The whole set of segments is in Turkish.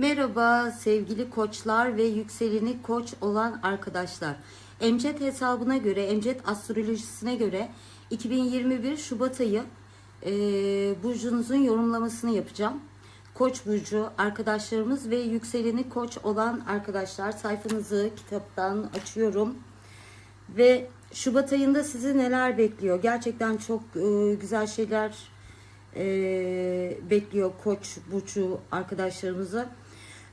Merhaba sevgili koçlar ve yükseleni koç olan arkadaşlar. Emcet hesabına göre, Emcet astrolojisine göre 2021 Şubat ayı e, burcunuzun yorumlamasını yapacağım. Koç burcu arkadaşlarımız ve yükseleni koç olan arkadaşlar sayfanızı kitaptan açıyorum. Ve Şubat ayında sizi neler bekliyor? Gerçekten çok e, güzel şeyler e, bekliyor Koç burcu arkadaşlarımızı.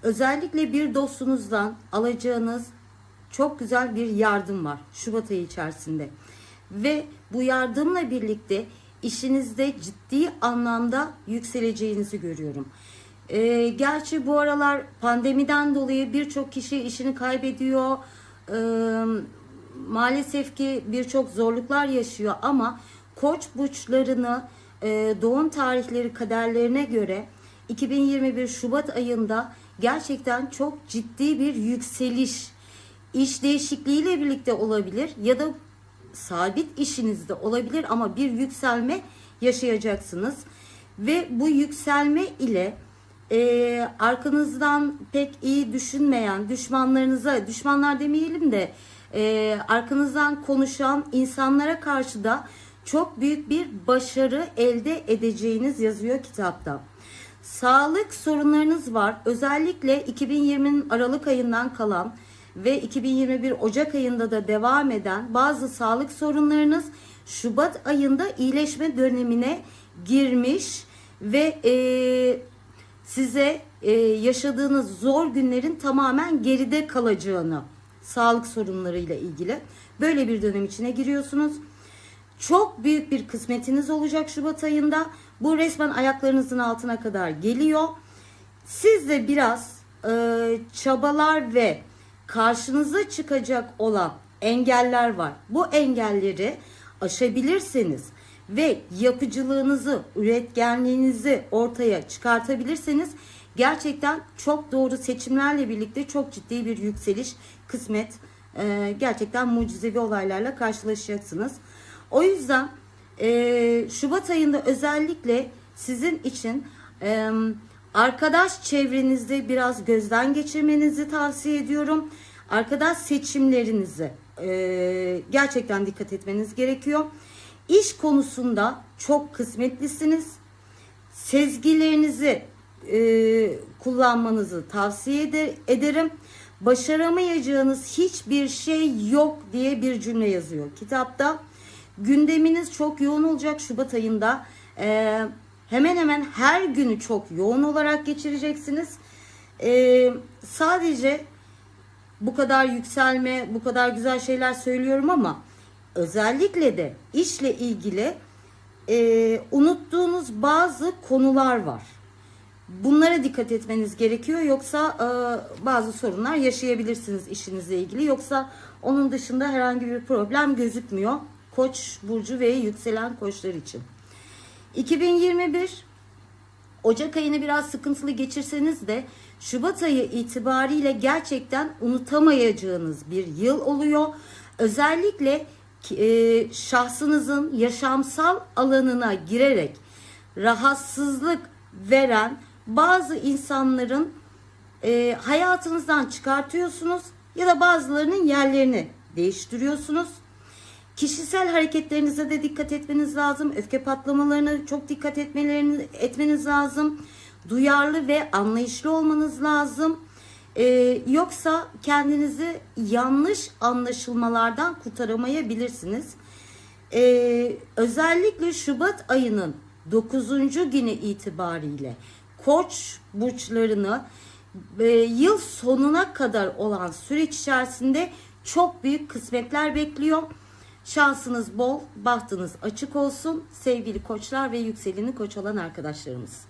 Özellikle bir dostunuzdan alacağınız çok güzel bir yardım var Şubat ayı içerisinde. Ve bu yardımla birlikte işinizde ciddi anlamda yükseleceğinizi görüyorum. E, gerçi bu aralar pandemiden dolayı birçok kişi işini kaybediyor. E, maalesef ki birçok zorluklar yaşıyor ama koç burçlarını e, doğum tarihleri kaderlerine göre 2021 Şubat ayında gerçekten çok ciddi bir yükseliş iş değişikliğiyle birlikte olabilir ya da sabit işinizde olabilir ama bir yükselme yaşayacaksınız ve bu yükselme ile e, arkanızdan pek iyi düşünmeyen düşmanlarınıza düşmanlar demeyelim de e, arkanızdan konuşan insanlara karşı da çok büyük bir başarı elde edeceğiniz yazıyor kitapta. Sağlık sorunlarınız var. Özellikle 2020'nin Aralık ayından kalan ve 2021 Ocak ayında da devam eden bazı sağlık sorunlarınız Şubat ayında iyileşme dönemine girmiş ve e, size e, yaşadığınız zor günlerin tamamen geride kalacağını sağlık sorunlarıyla ilgili böyle bir dönem içine giriyorsunuz. Çok büyük bir kısmetiniz olacak Şubat ayında. Bu resmen ayaklarınızın altına kadar geliyor. Siz de biraz e, çabalar ve karşınıza çıkacak olan engeller var. Bu engelleri aşabilirseniz ve yapıcılığınızı, üretkenliğinizi ortaya çıkartabilirseniz gerçekten çok doğru seçimlerle birlikte çok ciddi bir yükseliş, kısmet, e, gerçekten mucizevi olaylarla karşılaşacaksınız. O yüzden e, Şubat ayında özellikle sizin için e, arkadaş çevrenizde biraz gözden geçirmenizi tavsiye ediyorum. Arkadaş seçimlerinizi e, gerçekten dikkat etmeniz gerekiyor. İş konusunda çok kısmetlisiniz. Sezgilerinizi e, kullanmanızı tavsiye ede- ederim. Başaramayacağınız hiçbir şey yok diye bir cümle yazıyor kitapta. Gündeminiz çok yoğun olacak Şubat ayında. Ee, hemen hemen her günü çok yoğun olarak geçireceksiniz. Ee, sadece bu kadar yükselme, bu kadar güzel şeyler söylüyorum ama özellikle de işle ilgili e, unuttuğunuz bazı konular var. Bunlara dikkat etmeniz gerekiyor yoksa e, bazı sorunlar yaşayabilirsiniz işinizle ilgili. Yoksa onun dışında herhangi bir problem gözükmüyor. Koç burcu ve yükselen koçlar için. 2021 Ocak ayını biraz sıkıntılı geçirseniz de Şubat ayı itibariyle gerçekten unutamayacağınız bir yıl oluyor. Özellikle e, şahsınızın yaşamsal alanına girerek rahatsızlık veren bazı insanların e, hayatınızdan çıkartıyorsunuz ya da bazılarının yerlerini değiştiriyorsunuz. Kişisel hareketlerinize de dikkat etmeniz lazım. Öfke patlamalarına çok dikkat etmeleriniz, etmeniz lazım. Duyarlı ve anlayışlı olmanız lazım. Ee, yoksa kendinizi yanlış anlaşılmalardan kurtaramayabilirsiniz. Ee, özellikle Şubat ayının 9. günü itibariyle koç burçlarını e, yıl sonuna kadar olan süreç içerisinde çok büyük kısmetler bekliyor. Şansınız bol, bahtınız açık olsun sevgili koçlar ve yükseleni koç olan arkadaşlarımız.